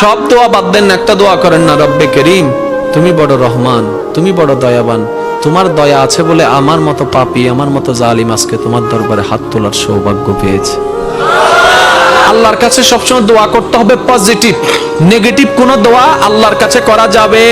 সব দোয়া বাদ দেন, একটা দোয়া করেন না, রব্বে করিম। তুমি বড় রহমান, তুমি বড় দয়াবান। তোমার দয়া আছে বলে আমার মতো পাপি, আমার মতো জালিম আজকে তোমার দরবারে হাত তোলার সৌভাগ্য পেয়েছে। আল্লাহর কাছে সবসময় দোয়া করতে হবে পজিটিভ নেগেটিভ কোন দোয়া আল্লাহর কাছে করা যাবে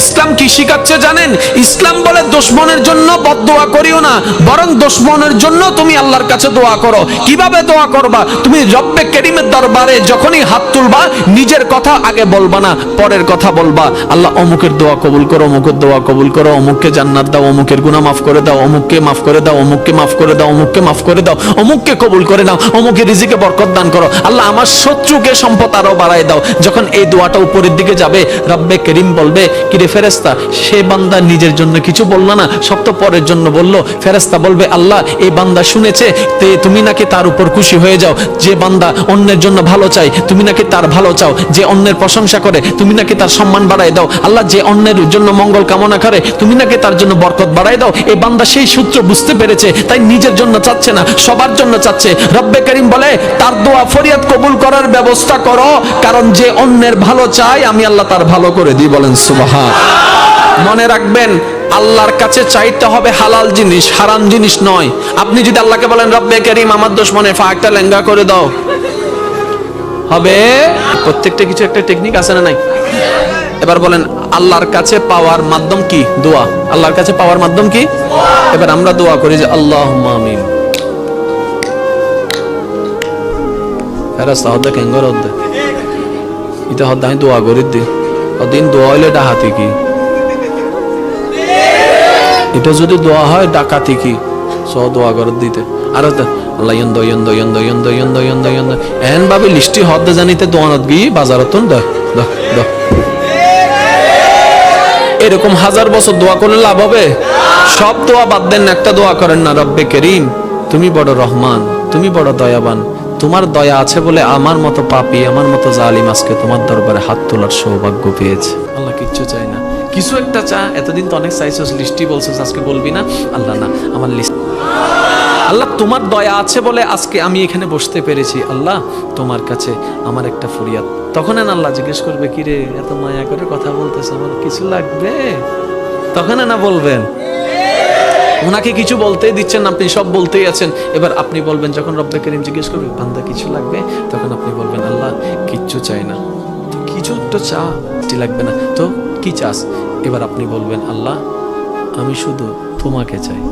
ইসলাম কি শিখাচ্ছে জানেন? ইসলাম বলে দুশ্মনের জন্য বদদোয়া করিও না, বরং দুশ্মনের জন্য তুমি আল্লাহর কাছে দোয়া করো। কীভাবে দোয়া করবা? তুমি রব্বে কেরিমের দরবারে যখনই হাত তুলবা, নিজের কথা আগে বলবা না, পরের কথা বলবা। আল্লাহ অমুকের দোয়া কবুল করো, অমুকের দোয়া কবুল করো, অমুককে জান্নাত দাও, অমুকের গুনাহ মাফ করে দাও, অমুককে মাফ করে দাও, অমুককে মাফ করে দাও, অমুককে মাফ করে দাও, অমুককে কবুল করে নাও, অমুকের রিজিকে বরকত দান করো। আল্লাহ আমার শত্রুকে সম্পদ আরও বাড়ায় দাও। যখন এই দোয়াটা উপরের দিকে যাবে, রব্বে করিম বলবে, কিরে ফেরেস্তা সে বান্দা নিজের জন্য কিছু বলল না সব তো পরের জন্য বলল ফেরেস্তা বলবে, আল্লাহ, এই বান্দা শুনেছে, তে তুমি নাকি তার উপর খুশি হয়ে যাও, যে বান্দা অন্যের জন্য ভালো চাই তুমি নাকি তার ভালো চাও, যে অন্যের প্রশংসা করে, তুমি নাকি তার সম্মান বাড়ায় দাও, আল্লাহ, যে অন্যের জন্য মঙ্গল কামনা করে, তুমি নাকি তার জন্য বরকত বাড়ায় দাও, এই বান্দা সেই সূত্র বুঝতে পেরেছে, তাই নিজের জন্য চাচ্ছে না, সবার জন্য চাচ্ছে, রব্বে করিম বলে, তার দোয়া ফরিয়াদ কবুল করার ব্যবস্থা করো, কারণ যে অন্যের ভালো চাই আমি আল্লাহ তার ভালো করে দিই, বলেন সুবাহা মনে রাখবেন, আল্লাহর কাছে চাইতে হবে হালাল জিনিস, হারাম জিনিস নয়। আপনি যদি আল্লাহকে বলেন, রব্বে করিম, আমার দুশ্মনে ফাঁকটা লেঙ্গা করে দাও। হবে? প্রত্যেকটা কিছু একটা টেকনিক আছে না নাই? এবার বলেন, আল্লাহর কাছে পাওয়ার মাধ্যম কি? দোয়া। আল্লাহর কাছে পাওয়ার মাধ্যম কি? এবার আমরা দোয়া করি যে আল্লাহ আমিন। ফেরাস্তা হদ্দা কেঙ্গর ইটা হদ্দা আমি দোয়া করি দি দিন দোয়া হইলে ডাহাতি কি? এটা যদি দোয়া হয়, ডাকাতি কি? স দোয়া করে দিতে। আর আল্লাহ ইয়ন্দ ইয়ন্দ ইয়ন্দ ইয়ন্দ ইয়ন্দ ইয়ন্দ ইয়ন্দ এন ভাবে লিস্টি হদ্দা জানিতে দোয়ানত গি বাজারত দ দ দ এরকম হাজার বছর দোয়া করলে লাভ হবে? সব দোয়া বাদ দেন, একটা দোয়া করেন না, রব্বে করিম, তুমি বড় রহমান, তুমি বড় দয়াবান। তোমার দয়া আছে বলে আমার মতো পাপী, আমার মতো জালিম আজকে তোমার দরবারে হাত তোলার সৌভাগ্য পেয়েছে। আল্লাহ কিচ্ছু চাই না। কিছু একটা চা। এতদিন তো অনেক চাইছিস, লিস্টি বলছিস, আজকে বলবি না? আল্লাহ না, আমার লিস্ট আল্লাহ, তোমার দয়া আছে বলে আজকে আমি এখানে বসতে পেরেছি। আল্লাহ, তোমার কাছে আমার একটা ফরিয়াদ। তখন না আল্লাহ জিজ্ঞেস করবে, কি রে, এত মায়া করে কথা বলতেছে, আমার কিছু লাগবে? তখন না বলবেন, ওনাকে কিছু বলতেই দিচ্ছেন আপনি সব বলতেই আছেন। এবার আপনি বলবেন, যখন রব্বে করিম জিজ্ঞেস করবে, বান্দা, কিছু লাগবে? তখন আপনি বলবেন, আল্লাহ, কিচ্ছু চাই না। কিছু তো চা লাগবে না। তো কি চাস? এবার আপনি বলবেন আল্লাহ আমি শুধু তোমাকে চাই।